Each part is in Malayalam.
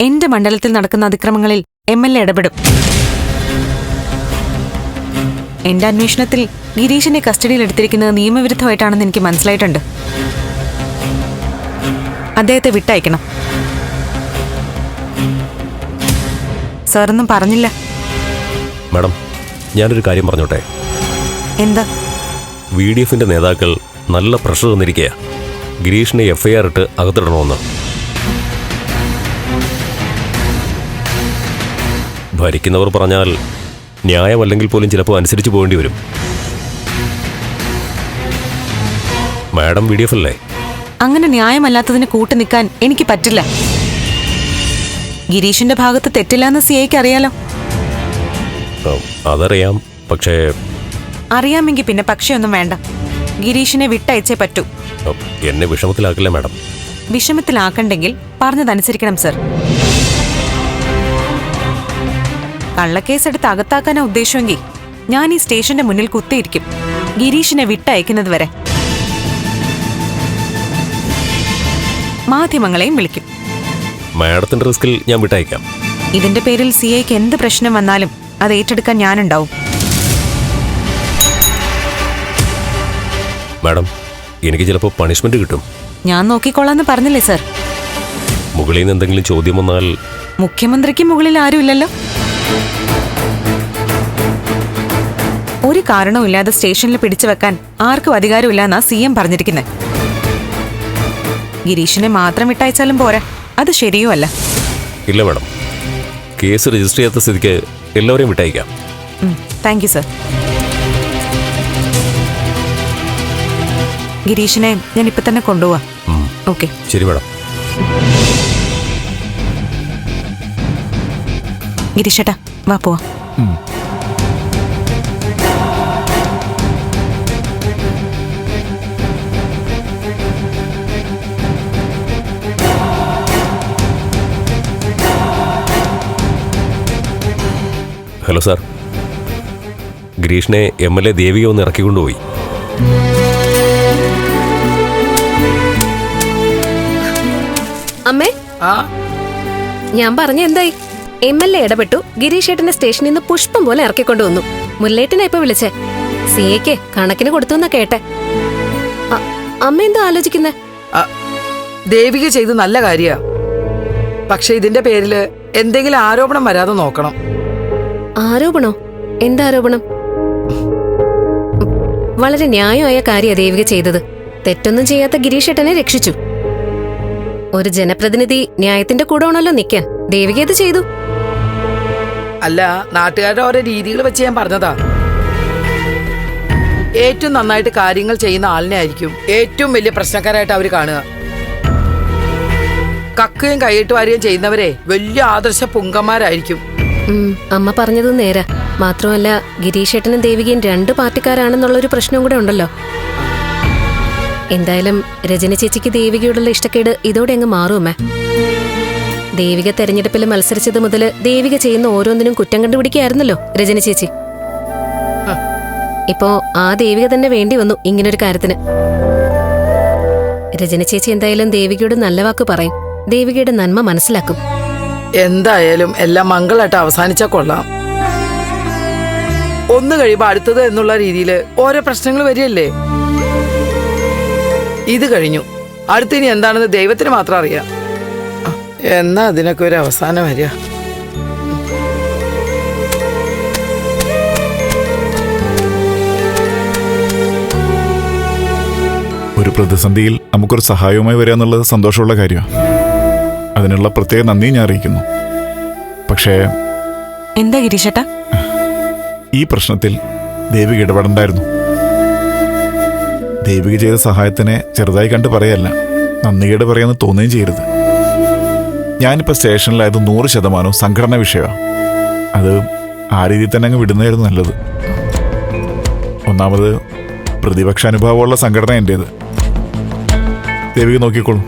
എന്റെ മണ്ഡലത്തിൽ നടക്കുന്ന അതിക്രമങ്ങളിൽ എം എൽ എ ഇടപെടും. എന്റെ അന്വേഷണത്തിൽ ഗിരീഷിനെ കസ്റ്റഡിയിൽ എടുത്തിരിക്കുന്നത് നിയമവിരുദ്ധമായിട്ടാണെന്ന് എനിക്ക് മനസ്സിലായിട്ടുണ്ട്. അദ്ദേഹത്തെ വിട്ടയക്കണം. സാറൊന്നും പറഞ്ഞില്ല. മാഡം ഞാനൊരു കാര്യം പറഞ്ഞോട്ടെ? എന്താ? വി ഡി എഫിന്റെ നേതാക്കൾ നല്ല പ്രഷർ തന്നിരിക്കുക ഗിരീഷിനെ എഫ്ഐആർ ഇട്ട് അകത്തിടണമെന്ന്. ഭരിക്കുന്നവർ പറഞ്ഞാൽ ന്യായമല്ലെങ്കിൽ പോലും ചിലപ്പോൾ അനുസരിച്ച് പോകേണ്ടി വരും. മാഡം വി ഡി എഫ് അല്ലേ? അങ്ങനെ ന്യായമല്ലാത്തതിന് കൂട്ടു നിൽക്കാൻ എനിക്ക് പറ്റില്ല. ഗിരീഷിന്റെ ഭാഗത്ത് തെറ്റില്ലാന്ന് സി ഐക്ക് അറിയാലോ? അതറിയാം പക്ഷേ അറിയാമെങ്കിൽ പിന്നെ പക്ഷേ ഒന്നും വേണ്ട. ഗിരീഷിനെ വിട്ടയച്ചേ പറ്റൂ. എന്നെ വിഷമത്തിലാക്കില്ല മാഡം? വിഷമത്തിലാക്കണ്ടെങ്കിൽ പറഞ്ഞതനുസരിക്കണം സർ. കള്ളക്കേസെടുത്ത് അകത്താക്കാനാ ഉദ്ദേശമെങ്കിൽ ഞാൻ ഈ സ്റ്റേഷന്റെ മുന്നിൽ കുത്തിയിരിക്കും. ഗിരീഷിനെ വിട്ടയക്കുന്നത് വരെ മാധ്യമങ്ങളെയും വിളിക്കും. മാഡത്തിന്റെ റിസ്കിൽ ഞാൻ വിട്ടയക്കാം. ഇതിന്റെ പേരിൽ സി ഐക്ക് എന്ത് പ്രശ്നം വന്നാലും അത് ഏറ്റെടുക്കാൻ ഞാനുണ്ടാവും. മാഡം എനിക്ക് ചിലപ്പോൾ പണിഷ്മെന്റ് കിട്ടും. ഞാൻ നോക്കിക്കോളാന്ന് പറഞ്ഞില്ലേ സർ? മുകളിൽ നിന്ന് എന്തെങ്കിലും ചോദ്യം വന്നാൽ മുഖ്യമന്ത്രിക്ക് മുകളിൽ ആരുമില്ലല്ലോ? ഒരു കാരണവുമില്ലാതെ സ്റ്റേഷനിൽ പിടിച്ചു വെക്കാൻ ആർക്കും അധികാരമില്ലെന്നാ സി എം പറഞ്ഞിരിക്കുന്നത് ഗിരീഷിനെ മാത്രം വിട്ടയച്ചാലും പോരാ. അത് ശരിയോ അല്ല ഇല്ല മാഡം. കേസ് രജിസ്റ്റർ ചെയ്യാത്ത സ്ഥിതിക്ക് എല്ലാവരെയും വിട്ടയക്കാം. Thank you sir. ഗിരീഷിനെ ഞാൻ ഇപ്പൊ തന്നെ കൊണ്ടുപോവാ ഓക്കെ. ശരി മാഡം. ഗിരീഷേട്ടാ വാ പോവാ. Hello sir. ഗിരീഷിനെ M L A Devika ഒന്ന് ഇറക്കിക്കൊണ്ടുപോയി. അമ്മേ ഞാൻ പറഞ്ഞ എന്തായി? എം എൽ എ ഇടപെട്ടു. ഗിരീഷ് ഏട്ടനെ സ്റ്റേഷനിൽ നിന്ന് പുഷ്പം പോലെ ഇറക്കിക്കൊണ്ടുവന്നു മുല്ലേട്ടനെ ഇപ്പൊ വിളിച്ചേ? സി എക്ക് കണക്കിന് കൊടുത്തു എന്നാ കേട്ടെ. അ- അമ്മ എന്താ ആലോചിക്കുന്നേ? ദേവിക ചെയ്ത് നല്ല കാര്യ. പക്ഷെ ഇതിന്റെ പേരിൽ എന്തെങ്കിലും ആരോപണം വരാതെ നോക്കണം. ആരോപണോ? എന്താരോപണം വളരെ ന്യായമായ കാര്യ ദേവിക ചെയ്തത്. തെറ്റൊന്നും ചെയ്യാത്ത ഗിരീഷ് ഏട്ടനെ രക്ഷിച്ചു. ഒരു ജനപ്രതിനിധി ന്യായത്തിന്റെ കൂടെ ആണല്ലോ നിക്കാൻ. ദേവിക ഇത് ചെയ്തു. അല്ല നാട്ടുകാരുടെ ഓരോ രീതികൾ വെച്ച് ഞാൻ പറഞ്ഞതാ. ഏറ്റവും നന്നായിട്ട് കാര്യങ്ങൾ ചെയ്യുന്ന ആളിനെ ആയിരിക്കും ഏറ്റവും വലിയ പ്രശ്നക്കാരായിട്ട് അവർ കാണുക. കക്കുകയും കൈയിട്ട് വാരുകയും ചെയ്യുന്നവരെ വലിയ ആദർശ പുങ്കന്മാരായിരിക്കും. അമ്മ പറഞ്ഞത് നേരാ. മാത്രമല്ല ഗിരീഷേട്ടനും ദേവികയും രണ്ട് പാർട്ടിക്കാരാണെന്നുള്ളൊരു പ്രശ്നം കൂടെ ഉണ്ടല്ലോ. എന്തായാലും രജന ചേച്ചിക്ക് ദേവികയോടുള്ള ഇഷ്ടക്കേട് ഇതോടെ അങ്ങ് മാറുമേ ദേവിക തെരഞ്ഞെടുപ്പിൽ മത്സരിച്ചത് മുതൽ ദേവിക ചെയ്യുന്ന ഓരോന്നിനും കുറ്റം കണ്ടുപിടിക്കുകയായിരുന്നല്ലോ രജന ചേച്ചി. ഇപ്പോ ആ ദേവിക തന്നെ വേണ്ടി വന്നു ഇങ്ങനൊരു കാര്യത്തിന്. രജന ചേച്ചി എന്തായാലും ദേവികയോട് നല്ല വാക്ക് പറയും. ദേവികയുടെ നന്മ മനസ്സിലാക്കും. എന്തായാലും എല്ലാം മംഗളായിട്ട് അവസാനിച്ചാ കൊള്ളാം. ഒന്ന് കഴിയുമ്പോ അടുത്തത് എന്നുള്ള രീതിയിൽ ഓരോ പ്രശ്നങ്ങൾ വരികയല്ലേ? ഇത് കഴിഞ്ഞു. അടുത്തിനി എന്താണെന്ന് ദൈവത്തിന് മാത്രം അറിയാം. എന്നാ അതിനൊക്കെ ഒരു അവസാനം വരിക. ഒരു പ്രതിസന്ധിയിൽ നമുക്കൊരു സഹായവുമായി വരിക എന്നുള്ളത് സന്തോഷമുള്ള കാര്യമാണ് അതിനുള്ള പ്രത്യേക നന്ദി ഞാൻ അറിയിക്കുന്നു. പക്ഷേ എന്താ ഗിരീഷേട്ടാ? ഈ പ്രശ്നത്തിൽ ദേവിക ഇടപെടണ്ടായിരുന്നു. ദേവിക ചെയ്ത സഹായത്തിനെ ചെറുതായി കണ്ട് പറയല്ല. നന്ദികേട് പറയാന്ന് തോന്നുകയും ചെയ്യരുത്. ഞാനിപ്പോൾ സ്റ്റേഷനിലായത് നൂറ് ശതമാനവും സംഘടന വിഷയമാണ് അത് ആ രീതിയിൽ തന്നെ അങ്ങ് വിടുന്നതായിരുന്നു നല്ലത്. ഒന്നാമത് പ്രതിപക്ഷ അനുഭവമുള്ള സംഘടന എന്റേത്. ദേവിക നോക്കിക്കോളൂ.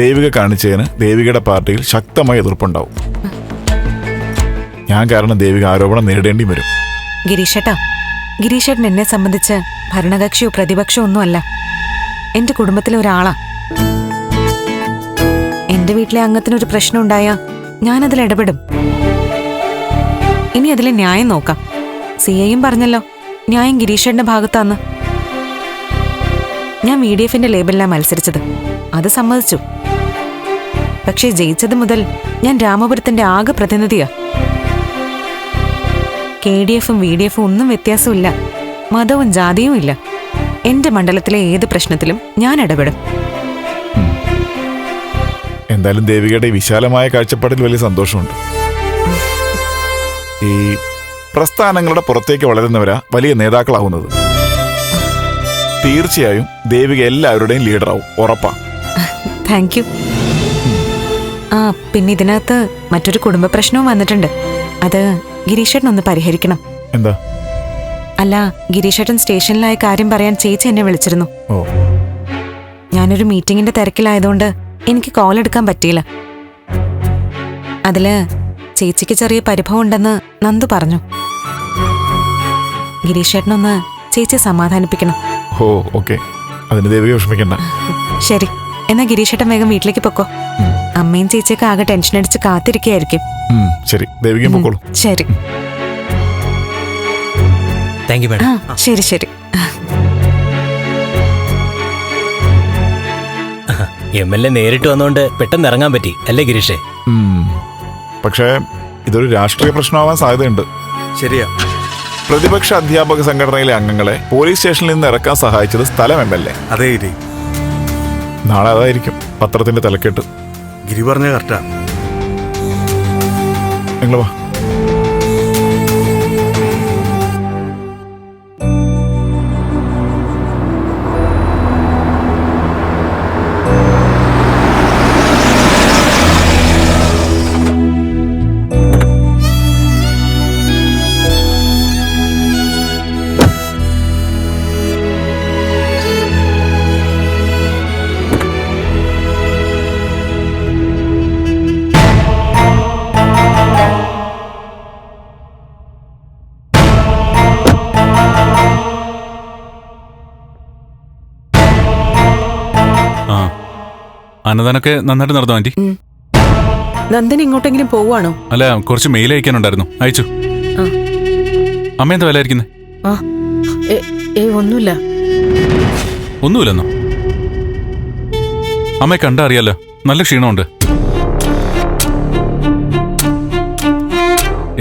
ദേവിക കാണിച്ചതിന് ദേവികയുടെ പാർട്ടിയിൽ ശക്തമായ എതിർപ്പുണ്ടാവും. ഞാൻ കാരണം ദേവിക ആരോപണം നേരിടേണ്ടി വരും. ഗിരീഷേട്ടാ ഗിരീഷേട്ടൻ എന്നെ സംബന്ധിച്ച് ഭരണകക്ഷിയോ പ്രതിപക്ഷമോ ഒന്നുമല്ല. എന്റെ കുടുംബത്തിലെ ഒരാളാ. എന്റെ വീട്ടിലെ അംഗത്തിനൊരു പ്രശ്നം ഉണ്ടായ ഞാനതിൽ ഇടപെടും. ഇനി അതിലെ ന്യായം നോക്കാം. സി ഐയും പറഞ്ഞല്ലോ ന്യായം ഗിരീഷന്റെ ഭാഗത്താന്ന്. ഞാൻ വി ഡി എഫിന്റെ ലേബലിലാണ് മത്സരിച്ചത്. അത് സമ്മതിച്ചു. പക്ഷേ ജയിച്ചത് മുതൽ ഞാൻ രാമപുരത്തിന്റെ ആകെ പ്രതിനിധിയാ. കെ ഡി എഫും വി ഡി എഫും ഒന്നും വ്യത്യാസമില്ല. മതവും ജാതിയും ഇല്ല. എന്റെ മണ്ഡലത്തിലെ ഏത് പ്രശ്നത്തിലും ഞാൻ ഇടപെടും. എന്തായാലും ദേവികയുടെ വിശാലമായ കാഴ്ചപ്പാടിൽ വലിയ സന്തോഷമുണ്ട്. ഈ പ്രസ്ഥാനങ്ങളുടെ പുറത്തേക്ക് വളരുന്നവരാ വലിയ നേതാക്കളാവുന്നത്. തീർച്ചയായും ദേവിക എല്ലാവരുടെയും ലീഡറാവും ഉറപ്പാ. Thank you. ആ പിന്നെ ഇതിനകത്ത് മറ്റൊരു കുടുംബ പ്രശ്നവും വന്നിട്ടുണ്ട്. അത് ഗിരീഷൻ ഒന്ന് പരിഹരിക്കണം. എന്താ? അല്ല ഗിരീഷേട്ടൻ സ്റ്റേഷനിലായ കാര്യം പറയാൻ ചേച്ചി എന്നെ വിളിച്ചിരുന്നു. ഓ. ഞാനൊരു മീറ്റിംഗിന്റെ തിരക്കിലായതുകൊണ്ട് എനിക്ക് കോൾ എടുക്കാൻ പറ്റിയില്ല. അതിൽ ചേച്ചിക്ക് ചെറിയ പരിഭവം ഉണ്ടെന്ന് നന്ദു പറഞ്ഞു. ഗിരീഷേട്ടനൊന്ന് ചേച്ചിയെ സമാധാനിപ്പിക്കണം. ഓ ഓക്കെ. അതിന് ദേവിക വിഷമിക്കണ്ട. ശരി. എന്നാ ഗിരീഷേട്ടൻ വേഗം വീട്ടിലേക്ക് പൊക്കോ. അമ്മയും ചേച്ചിയൊക്കെ ആകെ ടെൻഷൻ അടിച്ച് കാത്തിരിക്കുകയായിരിക്കും. ശരി. ദേവികയും പൊക്കോളൂ. ശരി. താങ്ക് യു ആ മാഡം ശരി. ശരി എം എൽ എ നേരിട്ട് വന്നുകൊണ്ട് പെട്ടെന്ന് ഇറങ്ങാൻ പറ്റി അല്ലേ ഗിരീഷേ? ഉം. പക്ഷേ ഇതൊരു രാഷ്ട്രീയ പ്രശ്നമാവാൻ സാധ്യതയുണ്ട്. ശരിയാ. പ്രതിപക്ഷ അധ്യാപക സംഘടനയിലെ അംഗങ്ങളെ പോലീസ് സ്റ്റേഷനിൽ നിന്ന് ഇറക്കാൻ സഹായിച്ചത് സ്ഥലം എം എൽ എ അതേ ഗിരി നാളെ അതായിരിക്കും പത്രത്തിന്റെ തലക്കെട്ട്. ഗിരി പറഞ്ഞ കറക്റ്റാ. നിങ്ങൾ വാ. അന്നദാനൊക്കെ നന്നായിട്ട് നടന്നു ആന്റി നന്ദൻ ഇങ്ങോട്ടെങ്കിലും പോവാണോ അല്ല കുറച്ച് മെയിൽ അയക്കാനുണ്ടായിരുന്നു. അയച്ചു. അമ്മ എന്താ വിലയിരിക്കുന്നത് ഒന്നുമില്ല. ഒന്നുമില്ലെന്നോ? അമ്മയെ കണ്ടാ അറിയാലോ നല്ല ക്ഷീണമുണ്ട്.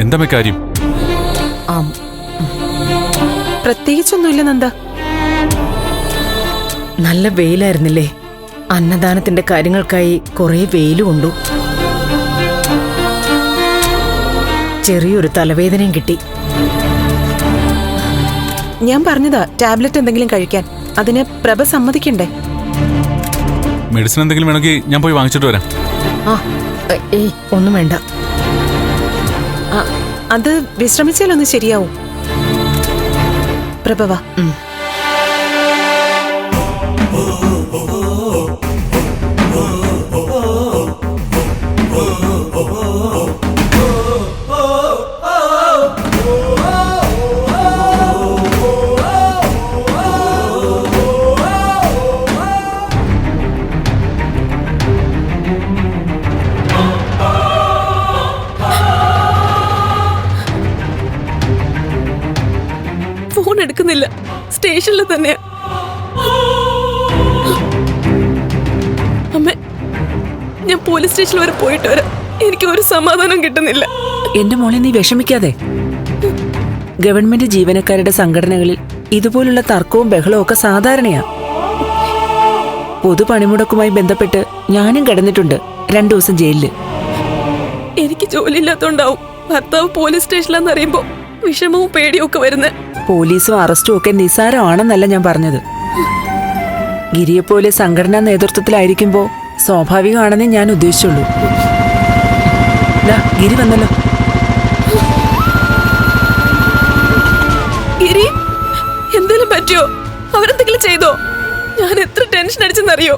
എന്താ കാര്യം? പ്രത്യേകിച്ചൊന്നുമില്ല നന്ദ. നല്ല വെയിലായിരുന്നില്ലേ? അന്നദാനത്തിന്റെ കാര്യങ്ങൾക്കായി കുറെ വെയിലുമുണ്ടു ചെറിയൊരു തലവേദനയും കിട്ടി. ഞാൻ പറഞ്ഞതാ ടാബ്ലറ്റ് എന്തെങ്കിലും കഴിക്കാൻ. അതിന് പ്രഭ സമ്മതിക്കണ്ടേ? മെഡിസിൻ എന്തെങ്കിലും വേണമെങ്കിൽ ഞാൻ പോയി വാങ്ങിച്ചിട്ട് വരാം. ആ ഏയ് ഒന്നും വേണ്ട. ആ, അത് വിശ്രമിച്ചാലൊന്ന് ശരിയാവും. പ്രഭവ ഫോൺ സ്റ്റേഷനിൽ തന്നെയാ അമ്മ ഞാൻ പോലീസ് സ്റ്റേഷനിൽ വരെ പോയിട്ട് വരാം. എനിക്ക് ഒരു സമാധാനം കിട്ടുന്നില്ല. എന്റെ മോളെ നീ വിഷമിക്കാതെ. ഗവൺമെന്റ് ജീവനക്കാരുടെ സംഘടനകളിൽ ഇതുപോലുള്ള തർക്കവും ബഹളവും ഒക്കെ സാധാരണയാ. പൊതു പണിമുടക്കുമായി ബന്ധപ്പെട്ട് ഞാനും കിടന്നിട്ടുണ്ട് രണ്ടു ദിവസം ജയിലിൽ. എനിക്ക് ജോലി ജോലിയില്ലാത്തോണ്ടാവും. ഭർത്താവ് പോലീസ് സ്റ്റേഷനിലാന്ന് അറിയുമ്പോ വിഷമവും പേടിയും ഒക്കെ വരുന്നത്. പോലീസും അറസ്റ്റും ഒക്കെ നിസ്സാരമാണെന്നല്ല ഞാൻ പറഞ്ഞത്. ഗിരിയെപ്പോലെ സംഘടനാ നേതൃത്വത്തിലായിരിക്കുമ്പോ സ്വാഭാവികമാണെന്നേ ഞാൻ ഉദ്ദേശിച്ചുള്ളൂ. ഗിരി വന്നല്ലോ. ഗിരി എന്തെങ്കിലും പറ്റിയോ? അവരെന്തെങ്കിലും ചെയ്തോ? ഞാൻ എത്ര ടെൻഷൻ അടിച്ചെന്നറിയോ?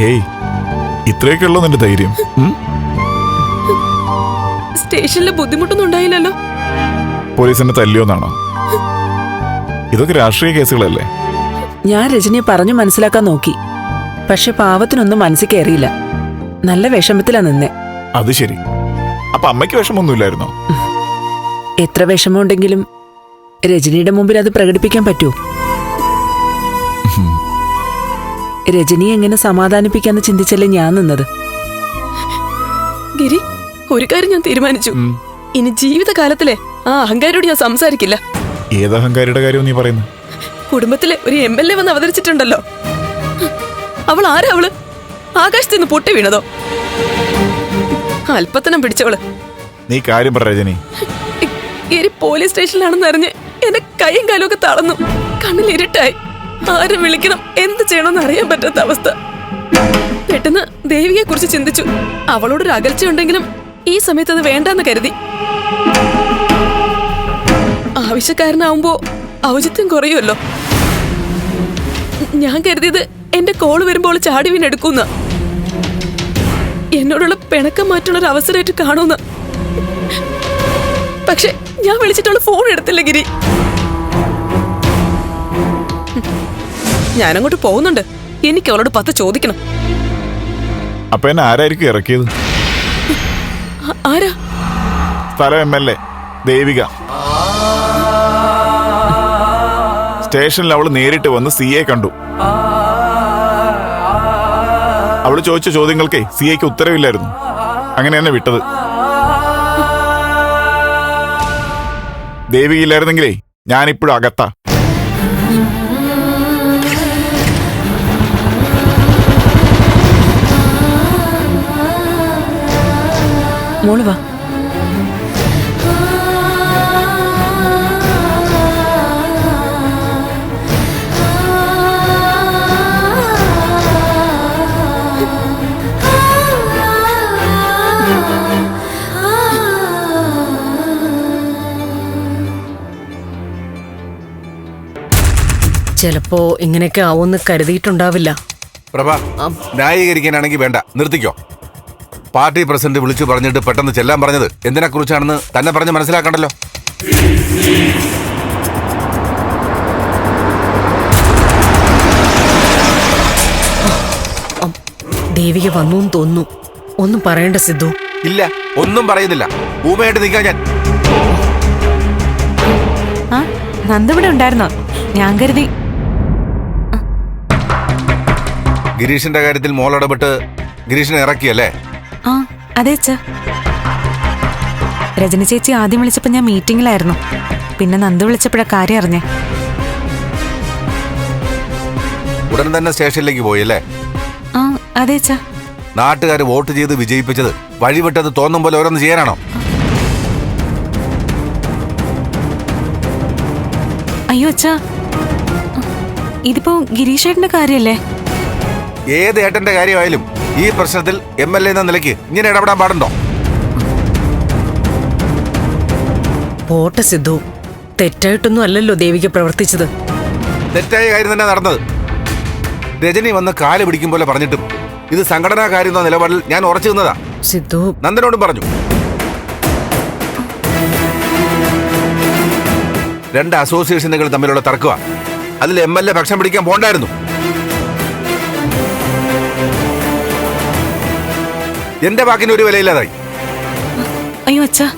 ഹേയ് ഇത്രയൊക്കെ നിന്റെ ധൈര്യം? സ്റ്റേഷനിൽ ബുദ്ധിമുട്ടൊന്നും ഉണ്ടായില്ലല്ലോ. പോലീസിനെ തല്ലിയോന്നാണോ ഇതൊക്കെ രാഷ്ട്രീയ കേസുകളല്ലേ? ഞാൻ രജനിയെ പറഞ്ഞു മനസ്സിലാക്കാൻ നോക്കി. പക്ഷെ പാവത്തിനൊന്നും മനസ്സിൽ കയറിയില്ല. നല്ല വിഷമത്തിലാ നിന്നെ. അത് ശരി. അപ്പൊ അമ്മയ്ക്ക് വിഷമൊന്നുമില്ലായിരുന്നോ എത്ര വിഷമമുണ്ടെങ്കിലും രജനിയുടെ മുമ്പിൽ അത് പ്രകടിപ്പിക്കാൻ പറ്റുമോ രജനിയെ എങ്ങനെ സമാധാനിപ്പിക്കാന്ന് ചിന്തിച്ചല്ലേ ഞാൻ നിന്നത്? ഗിരി ഒരു കാര്യം ഞാൻ തീരുമാനിച്ചു. ഇനി ജീവിതകാലത്തിലെ ആ അഹങ്കാരോട് ഞാൻ സംസാരിക്കില്ല. ഏത് അഹങ്കാരിയുടെ കാര്യം നീ പറയുന്നു? കുടുംബത്തിലെ ഒരു എം എൽ എ വന്ന് അവതരിച്ചിട്ടുണ്ടല്ലോ. അവൾ ആരാ അവൾ? ആകാശത്ത് നിന്ന് പൊട്ടി വീണതോ? അല്പത്തനം പിടിച്ചവൾ. നീ കാര്യം പറ രജനി. എരി പോലീസ് സ്റ്റേഷനിലാണെന്ന് അറിഞ്ഞ് എന്റെ കൈയും കാലും ഒക്കെ തളർന്നു. കണ്ണിൽ ഇരുട്ടായി. ആരും വിളിക്കണം എന്ത് ചെയ്യണമെന്ന് അറിയാൻ പറ്റാത്ത അവസ്ഥ. പെട്ടെന്ന് ദേവിയെ കുറിച്ച് ചിന്തിച്ചു. അവളോടൊരു അകൽച്ച ഉണ്ടെങ്കിലും ഈ സമയത്ത് അത് വേണ്ടെന്ന് കരുതി. ആവശ്യക്കാരനാവുമ്പോ ഔചിത്യം കുറയുമല്ലോ. ഞാൻ കരുതിയത് എന്റെ കോൾ വരുമ്പോൾ ചാടി വീണെടുക്കുന്ന എന്നോടുള്ള പിണക്കം മാറ്റുള്ള ഒരു അവസരമായിട്ട് കാണുന്ന. പക്ഷെ ഞാൻ വിളിച്ചിട്ടുള്ള ഫോൺ എടുത്തില്ല ഗിരി. ഞാനങ്ങോട്ട് പോകുന്നുണ്ട്. എനിക്ക് അവളോട് പത്ത് ചോദിക്കണം. അപ്പൊ എന്നെ ആരായിരിക്കും ഇറക്കിയത്? ആരാ? സ്ഥലം എം എൽ എ ദേവിക. സ്റ്റേഷനിൽ അവൾ നേരിട്ട് വന്ന് സി എ കണ്ടു. അവൾ ചോദിച്ച ചോദ്യങ്ങൾക്കേ സി എക്ക് ഉത്തരവില്ലായിരുന്നു. അങ്ങനെ തന്നെ വിട്ടത്. ദേവികയില്ലായിരുന്നെങ്കിലേ ഞാനിപ്പോഴും അകത്താ. മോൾ വാ. ചിലപ്പോ ഇങ്ങനെയൊക്കെ ആവുമെന്ന് കരുതിയിട്ടുണ്ടാവില്ല. പ്രഭ ന്യായീകരിക്കാനാണെങ്കിൽ വേണ്ട. നിർത്തിക്കോ. പാർട്ടി പ്രസിഡന്റ് വിളിച്ചു പറഞ്ഞിട്ട് പെട്ടെന്ന് ചെല്ലാൻ പറഞ്ഞത് എന്തിനെ കുറിച്ചാണെന്ന് തന്നെ പറഞ്ഞ് മനസ്സിലാക്കണ്ടല്ലോ. ദേവിക വന്നു തോന്നുന്നു. ഒന്നും പറയണ്ട സിദ്ധു. ഇല്ല ഒന്നും പറയുന്നില്ല. ഊമയായിട്ട് നിൽക്കാൻ ഞാൻ. നന്ദിവിടെ ഉണ്ടായിരുന്നോ? ഞാൻ കരുതി ഗിരീഷിന്റെ കാര്യത്തിൽ മോളിടപെട്ട് ഗിരീഷിനെ ഇറക്കിയല്ലേ? ആ അതെ രജന രജനി ചേച്ചി ആദ്യം വിളിച്ചപ്പോ ഞാൻ മീറ്റിംഗിലായിരുന്നു പിന്നെ നന്ദു വിളിച്ചപ്പോഴാ കാര്യം അറിഞ്ഞേ. ഉടൻ തന്നെ സ്റ്റേഷനിലേക്ക് പോയല്ലേ? ആ അതെ അച്ഛാ. നാട്ടുകാർ വോട്ട് ചെയ്ത് വിജയിപ്പിച്ചത് വഴിവിട്ടത് തോന്നും പോലെ ഓരോന്ന് ചെയ്യാനാണോ? അയ്യോ അച്ഛാ. ഇതിപ്പോ ഗിരീഷേട്ടന്റെ കാര്യല്ലേ? ഏത് ഏട്ടന്റെ കാര്യമായാലും ഈ പ്രശ്നത്തിൽ എം എൽ എ എന്ന നിലയ്ക്ക് ഇങ്ങനെ ഇടപെടാൻ പാടുണ്ടോ? പോട്ട സിദ്ധു. തെറ്റായിട്ടൊന്നും അല്ലല്ലോ ദേവിക പ്രവർത്തിച്ചത്. തെറ്റായ കാര്യം തന്നെ നടന്നത്. രജനി വന്ന് കാൽ പിടിക്കും പോലെ പറഞ്ഞിട്ടും ഇത് സംഘടനാ കാര്യം എന്ന നിലപാടിൽ ഞാൻ ഉറച്ചു നിന്നതാ. സിദ്ധു. നന്ദനോടും പറഞ്ഞു. രണ്ട് അസോസിയേഷനുകൾ തമ്മിലുള്ള തർക്കമാണ് അതിൽ എം എൽ എ ഭക്ഷണം പിടിക്കാൻ പോണ്ടായിരുന്നു. എന്റെ വാക്കിന് ഒരു വിലയില്ലാതായി. അയ്യോ അച്ഛാ.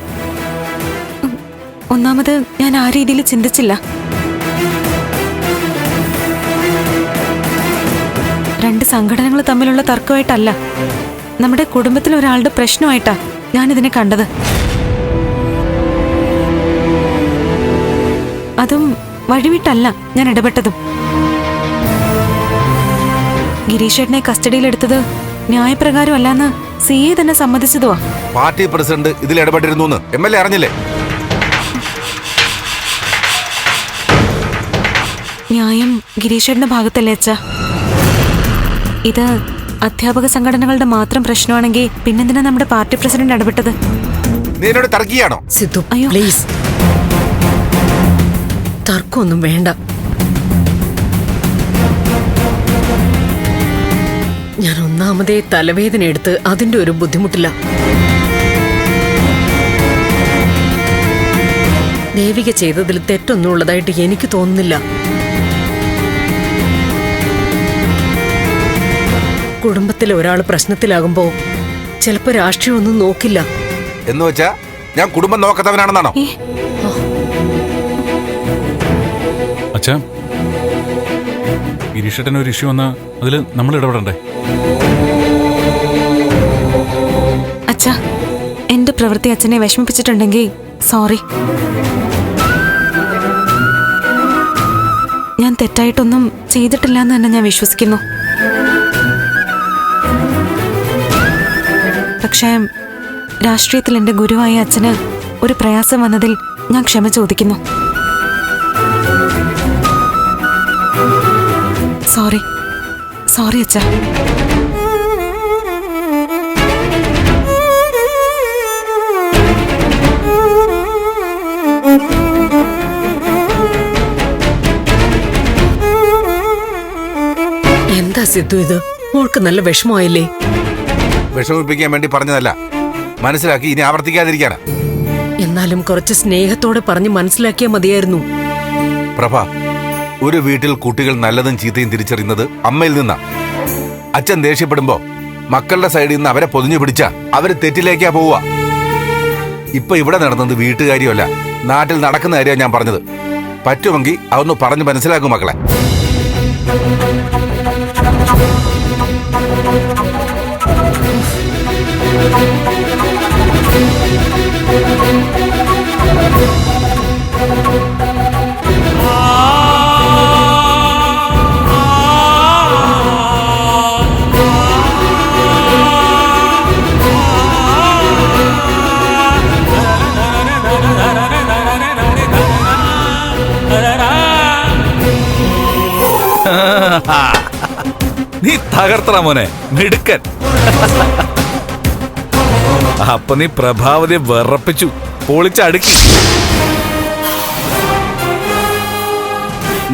ഒന്നാമത് ഞാൻ ആ രീതിയിൽ ചിന്തിച്ചില്ല. രണ്ട് സംഘടനകൾ തമ്മിലുള്ള തർക്കമായിട്ടല്ല. നമ്മുടെ കുടുംബത്തിൽ ഒരാളുടെ പ്രശ്നമായിട്ടാ ഞാനിതിനെ കണ്ടത്. അതും വഴിവിട്ടല്ല ഞാൻ ഇടപെട്ടതും. ഗിരീഷേട്ടനെ കസ്റ്റഡിയിലെടുത്തത് ന്യായപ്രകാരം അല്ലാന്ന് സി എ തന്നെ സമ്മതിച്ചതുവാ. പാർട്ടി പ്രസിഡന്റ് ഇതിൽ ഇടപെട്ടിരുന്നു എം എൽ എ അറിഞ്ഞില്ലേ? ന്യായം ഗിരീഷേട്ടന്റെ ഭാഗത്തല്ലേ അച്ഛ. ഇത് അധ്യാപക സംഘടനകളുടെ മാത്രം പ്രശ്നമാണെങ്കിൽ പിന്നെന്തിനാ നമ്മുടെ പാർട്ടി പ്രസിഡന്റ് ഇടപെട്ടത്? സിദ്ധു അയ്യോ. പ്ലീസ് തർക്കമൊന്നും വേണ്ട. ഒന്നാമതേ തലവേദന എടുത്ത് അതിന്റെ ഒരു ബുദ്ധിമുട്ടില്ല. ദേവിക ചെയ്തതിൽ തെറ്റൊന്നും ഉള്ളതായിട്ട് എനിക്ക് തോന്നുന്നില്ല. കുടുംബത്തിലെ ഒരാൾ പ്രശ്നത്തിലാകുമ്പോ ചിലപ്പോ രാഷ്ട്രീയമൊന്നും നോക്കില്ല. എന്ന് വെച്ചാ ഞാൻ കുടുംബം നോക്കാത്തവനാണെന്നാണോ? അച്ഛാ ഗിരീഷേട്ടന് ഒരു ഇഷ്യൂ വന്നാൽ അതിൽ നമ്മൾ ഇടപെടണ്ടേ? അച്ഛാ എന്റെ പ്രവൃത്തി അച്ഛനെ വിഷമിപ്പിച്ചിട്ടുണ്ടെങ്കിൽ സോറി ഞാൻ തെറ്റായിട്ടൊന്നും ചെയ്തിട്ടില്ല എന്ന് തന്നെ ഞാൻ വിശ്വസിക്കുന്നു. പക്ഷേ രാഷ്ട്രീയത്തിൽ എന്റെ ഗുരുവായ അച്ഛന് ഒരു പ്രയാസം വന്നതിൽ ഞാൻ ക്ഷമ ചോദിക്കുന്നു. സോറി സോറി അച്ഛാ. സിദ്ധു ഇത്? മോൾക്ക് നല്ല വിഷമമായില്ലേ? വിഷമിപ്പിക്കാൻ വേണ്ടി പറഞ്ഞതല്ല. മനസ്സിലാക്കി ഇനി ആവർത്തിക്കാതിരിക്കാനാ. എന്നാലും കുറച്ച് സ്നേഹത്തോടെ പറഞ്ഞ് മനസ്സിലാക്കിയാ മതിയായിരുന്നു. പ്രഭ ഒരു വീട്ടിൽ കുട്ടികൾ നല്ലതും ചീത്തയും തിരിച്ചറിയുന്നത് അമ്മയിൽ നിന്നാ. അച്ഛൻ ദേഷ്യപ്പെടുമ്പോ മക്കളുടെ സൈഡിൽ നിന്ന് അവരെ പൊതിഞ്ഞു പിടിച്ച അവർ തെറ്റിലേക്കാ പോവുക. ഇപ്പൊ ഇവിടെ നടന്നത് വീട്ടുകാരിയല്ല നാട്ടിൽ നടക്കുന്ന കാര്യമാണ് ഞാൻ പറഞ്ഞത്. പറ്റുമെങ്കിൽ അതൊന്ന് പറഞ്ഞു മനസ്സിലാക്കും മക്കളെ. Thank you. നീ തകർത്തണ മോനെ. മിടുക്കൻ. അപ്പൊ നീ പ്രഭാവതിയെ വിറപ്പിച്ചു. പൊളിച്ചടുക്കി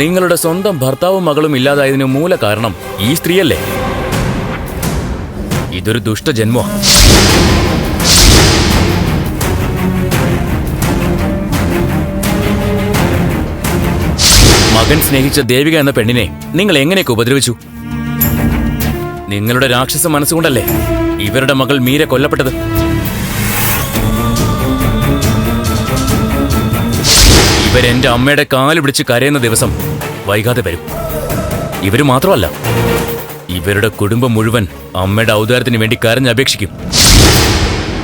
നിങ്ങളുടെ സ്വന്തം ഭർത്താവും മകളും ഇല്ലാതായതിനു മൂല കാരണം ഈ സ്ത്രീയല്ലേ? ഇതൊരു ദുഷ്ടജന്മോ മകൻ സ്നേഹിച്ച ദേവിക എന്ന പെണ്ണിനെ നിങ്ങൾ എങ്ങനെയൊക്കെ ഉപദ്രവിച്ചു? നിങ്ങളുടെ രാക്ഷസ മനസ്സുകൊണ്ടല്ലേ ഇവരുടെ മകൾ മീര കൊല്ലപ്പെട്ടത്? ഇവരെന്റെ അമ്മയുടെ കാൽ പിടിച്ച് കരയുന്ന ദിവസം വൈകാതെ വരും. ഇവർ മാത്രമല്ല ഇവരുടെ കുടുംബം മുഴുവൻ അമ്മയുടെ ഔദാരത്തിന് വേണ്ടി കരഞ്ഞപേക്ഷിക്കും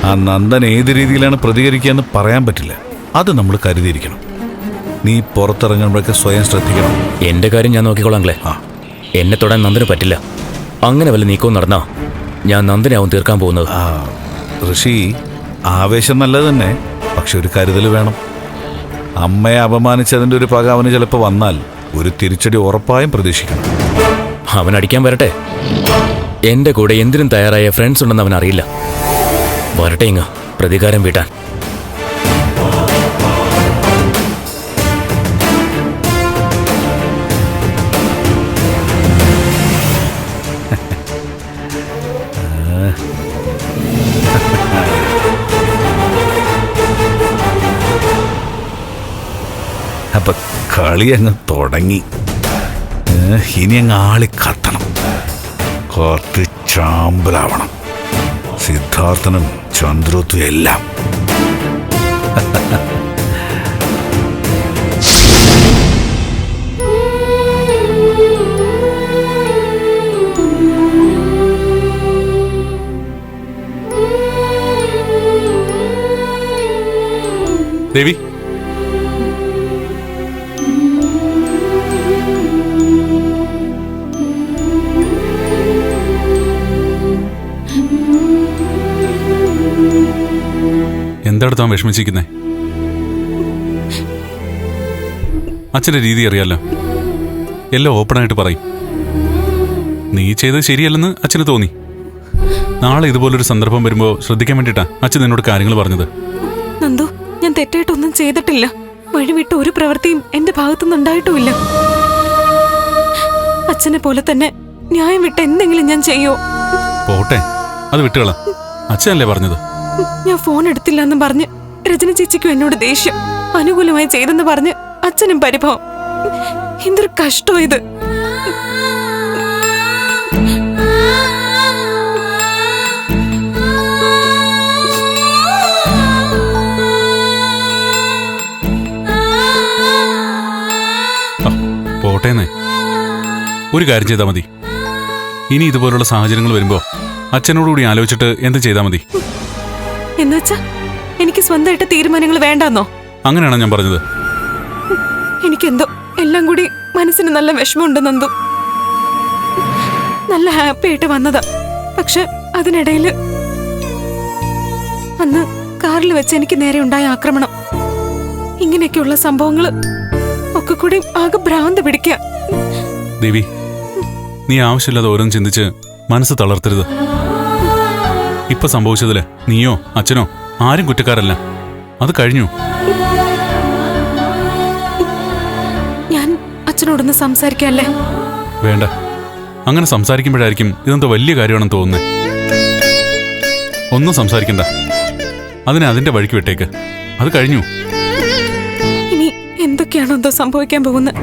ആ നന്ദൻ ഏത് രീതിയിലാണ് പ്രതികരിക്കുക എന്ന് പറയാൻ പറ്റില്ല. അത് നമ്മൾ കരുതിയിരിക്കണം. നീ പുറത്തിറങ്ങുമ്പോഴൊക്കെ സ്വയം ശ്രദ്ധിക്കണം. എന്റെ കാര്യം ഞാൻ നോക്കിക്കോളാങ്ങളെ ആ. എന്നെ തൊടാൻ നന്ദന് പറ്റില്ല. അങ്ങനെ വല്ല നീക്കവും നടന്നാ ഞാൻ നന്ദനാവും തീർക്കാൻ പോകുന്നത്. ആ ഋഷി ആവേശം നല്ലത് തന്നെ പക്ഷെ ഒരു കരുതൽ വേണം. അമ്മയെ അപമാനിച്ചതിന്റെ ഒരു പക അവന് ചിലപ്പോൾ വന്നാൽ ഒരു തിരിച്ചടി ഉറപ്പായും പ്രതീക്ഷിക്കണം. അവൻ അടിക്കാൻ വരട്ടെ. എന്റെ കൂടെ എന്തിനും തയ്യാറായ ഫ്രണ്ട്സ് ഉണ്ടെന്ന് അവൻ അറിയില്ല. വരട്ടെ ഇങ്ങ് പ്രതികാരം വീട്ടാൻ. കളി അങ്ങ് തുടങ്ങി. ഇനി അങ്ങ് ആളി കത്തണം. കോർത്ത് ചാമ്പലാവണം. സിദ്ധാർത്ഥനും ചന്ദ്രത്തും എല്ലാം. ദേവി എന്താണ് താൻ വിഷമിച്ചിരിക്കുന്നേ? അച്ഛന്റെ രീതി അറിയാലോ. എല്ലാം ഓപ്പണായിട്ട് പറയും. നീ ചെയ്തത് ശരിയല്ലെന്ന് അച്ഛന് തോന്നി. നാളെ ഇതുപോലൊരു സന്ദർഭം വരുമ്പോൾ ശ്രദ്ധിക്കാൻ വേണ്ടിട്ടാ അച്ഛൻ നിന്നോട് കാര്യങ്ങൾ പറഞ്ഞത്. നന്ദു ഞാൻ തെറ്റായിട്ടൊന്നും ചെയ്തിട്ടില്ല. വഴിവിട്ട് ഒരു പ്രവൃത്തിയും എന്റെ ഭാഗത്തുനിന്ന് ഉണ്ടായിട്ടുമില്ല. അച്ഛനെ പോലെ തന്നെ ന്യായം വിട്ട് എന്തെങ്കിലും ഞാൻ ചെയ്യോ? പോട്ടെ അത് വിട്ടുകള. അച്ഛനല്ലേ പറഞ്ഞത്. ഞാൻ ഫോൺ എടുത്തില്ല എന്ന് പറഞ്ഞ് രചന ചേച്ചിക്കും എന്നോട് ദേഷ്യം. അനുകൂലമായി ചെയ്തെന്ന് പറഞ്ഞ് അച്ഛനും പരിഭവം. എന്തൊരു കഷ്ടം ഇത്. ഒരു കാര്യം ചെയ്താൽ മതി. ഇനി ഇതുപോലുള്ള സാഹചര്യങ്ങൾ വരുമ്പോ അച്ഛനോടുകൂടി ആലോചിച്ചിട്ട് എന്ത് ചെയ്താൽ മതി. എന്നുവെച്ചാ എനിക്ക് സ്വന്തമായിട്ട് തീരുമാനങ്ങൾ വേണ്ടെന്നോ? അങ്ങനെയാണോ ഞാൻ പറഞ്ഞത്? എനിക്കെന്തോ എല്ലാം കൂടി മനസ്സിന് നല്ല വിഷമമുണ്ട് നന്ദു. നല്ല ഹാപ്പി ആയിട്ട് വന്നതാ. പക്ഷെ അതിനിടയിൽ അന്ന് കാറിൽ വെച്ച് എനിക്ക് നേരെ ഉണ്ടായ ആക്രമണം. ഇങ്ങനെയൊക്കെയുള്ള സംഭവങ്ങൾ ഒക്കെ കൂടി ആകെ ഭ്രാന്ത് പിടിക്കുക ദേവി നീ ആവശ്യമില്ലാതെ ഓരോന്ന് ചിന്തിച്ച് മനസ്സ് തളർത്തരുത്. ഇപ്പൊ സംഭവിച്ചതിൽ നീയോ അച്ഛനോ? ആരും കുറ്റക്കാരല്ല. അത് കഴിഞ്ഞു. ഞാൻ അച്ഛനോടൊന്ന് സംസാരിക്കല്ലേ? വേണ്ട. അങ്ങനെ സംസാരിക്കുമ്പോഴായിരിക്കും ഇതെന്തോ വലിയ കാര്യമാണെന്ന് തോന്നുന്നത് ഒന്നും സംസാരിക്കണ്ട. അതിനെ അതിന്റെ വഴിക്ക് വിട്ടേക്ക്. അത് കഴിഞ്ഞു. ഇനി എന്തൊക്കെയാണോ എന്തോ സംഭവിക്കാൻ പോകുന്നത്?